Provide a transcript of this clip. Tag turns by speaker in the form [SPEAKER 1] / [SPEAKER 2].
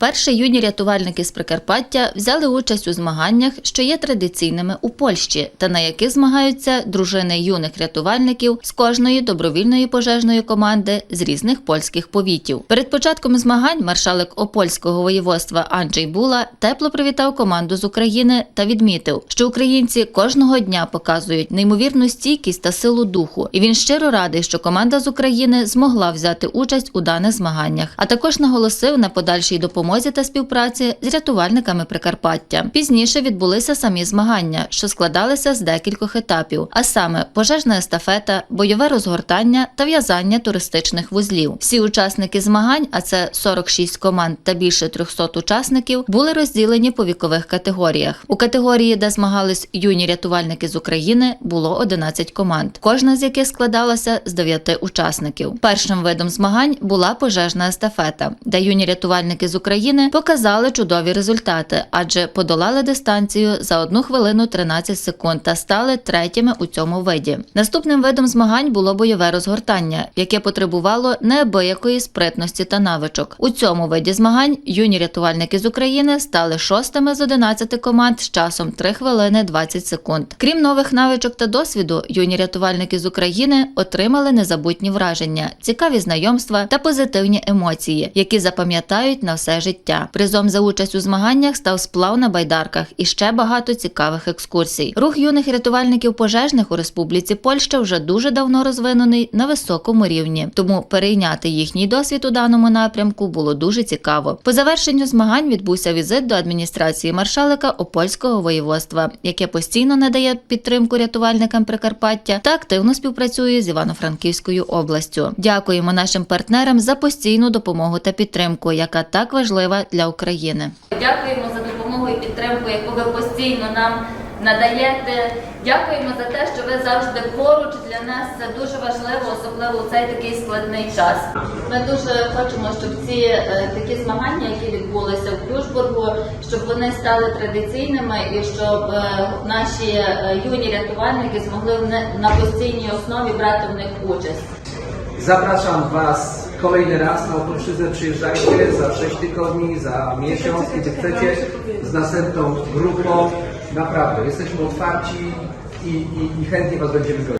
[SPEAKER 1] Перші юні рятувальники з Прикарпаття взяли участь у змаганнях, що є традиційними у Польщі, та на яких змагаються дружини юних рятувальників з кожної добровільної пожежної команди з різних польських повітів. Перед початком змагань маршалик Опольського воєводства Анджей Була тепло привітав команду з України та відмітив, що українці кожного дня показують неймовірну стійкість та силу духу, і він щиро радий, що команда з України змогла взяти участь у даних змаганнях, а також наголосив на подальшій допомозі та співпраці з рятувальниками Прикарпаття. Пізніше відбулися самі змагання, що складалися з декількох етапів, а саме пожежна естафета, бойове розгортання та в'язання туристичних вузлів. Всі учасники змагань, а це 46 команд та більше 300 учасників, були розділені по вікових категоріях. У категорії, де змагались юні рятувальники з України, було 11 команд, кожна з яких складалася з 9 учасників. Першим видом змагань була пожежна естафета, де юні рятувальники з України показали чудові результати, адже подолали дистанцію за 1 хвилину 13 секунд та стали третіми у цьому виді. Наступним видом змагань було бойове розгортання, яке потребувало неабиякої спритності та навичок. У цьому виді змагань юні рятувальники з України стали шостими з 11 команд з часом 3 хвилини 20 секунд. Крім нових навичок та досвіду, юні рятувальники з України отримали незабутні враження, цікаві знайомства та позитивні емоції, які запам'ятають на все життя. Призом за участь у змаганнях став сплав на байдарках і ще багато цікавих екскурсій. Рух юних рятувальників пожежних у Республіці Польща вже дуже давно розвинений на високому рівні, тому перейняти їхній досвід у даному напрямку було дуже цікаво. По завершенню змагань відбувся візит до адміністрації маршалика Опольського воєводства, яке постійно надає підтримку рятувальникам Прикарпаття та активно співпрацює з Івано-Франківською областю. Дякуємо нашим партнерам за постійну допомогу та підтримку, яка так важлива для України. Дякуємо за допомогу і підтримку, яку ви постійно нам надаєте. Дякуємо за те, що ви завжди поруч для нас. Це дуже важливо, особливо у цей такий складний час. Ми дуже хочемо, щоб ці е, такі змагання, які відбулися в Плюшбургу, щоб вони стали традиційними і щоб е, наші е, юні рятувальники змогли не- на постійній основі брати в них участь.
[SPEAKER 2] Zapraszam Was kolejny raz na Opolszczyznę. Przyjeżdżajcie za 6 tygodni, za miesiąc, kiedy chcecie, z następną grupą. Naprawdę, jesteśmy otwarci i, i, i chętnie Was będziemy gościć.